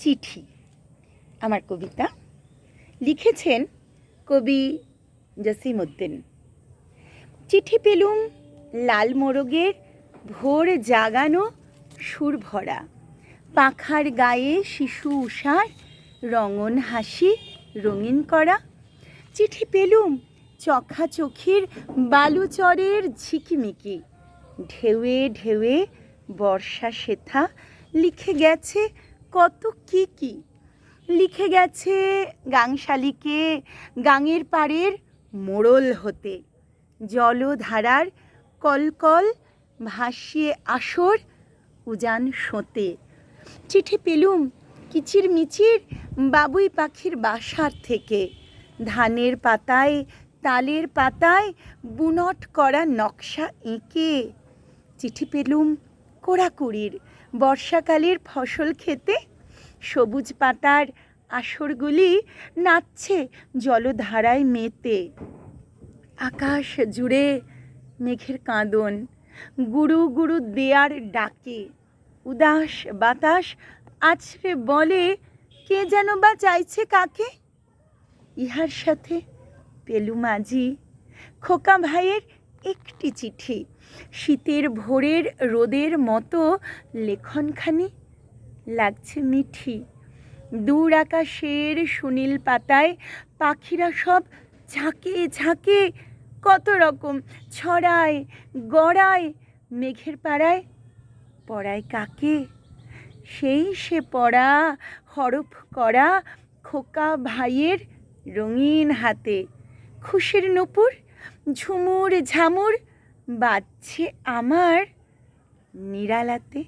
চিঠি, আমার কবিতা। লিখেছেন কবি জসিম উদ্দিন চিঠি পেলুম লাল মোরগের ভোর জাগানো সুর ভরা। পাখার গায়ে শিশু উষার রঙন হাসি রঙিন করা। চিঠি পেলুম চখা চোখের বালুচরের ঝিকিমিকি। ঢেউয়ে ঢেউয়ে বর্ষা শেথা লিখে গেছে কত কি কি। লিখে গেছে গাংশালিকে গাঙের পাড়ের মোড়ল হতে। জলধারার কলকল ভাসিয়ে আসর উজান সোঁতে। চিঠি পেলুম কিচির মিচির বাবুই পাখির বাসার থেকে। ধানের পাতায়, তালের পাতায় বুনট করা নকশা এঁকে। চিঠি পেলুম কোড়াকুড়ির বর্ষাকালের ফসল খেতে সবুজ পাতার আসরগুলি নাচছে জলধারায় মেতে। আকাশ জুড়ে মেঘের কাঁদন, গুরু গুরু দেয়ার ডাকে। উদাস বাতাস আছড়ে বলে, কে যেন বা চাইছে কাকে? ইহার সাথে পেলু মাঝি খোকা ভাইয়ের একটি চিঠি। শীতের ভোরের রোদের মতো লেখনখানি লাগছে মিঠি। দূর আকাশের সুনীল পাতায় পাখিরা সব ঝাঁকে ঝাঁকে কত রকম ছড়ায়, গড়ায়, মেঘের পাড়ায় পড়ায় কাকে? সেই সে পড়া, হরফ করা খোকা ভাইয়ের রঙিন হাতে। খুশির নুপুর ঝুমুর ঝামুর বাজছে আমার নিরালাতে।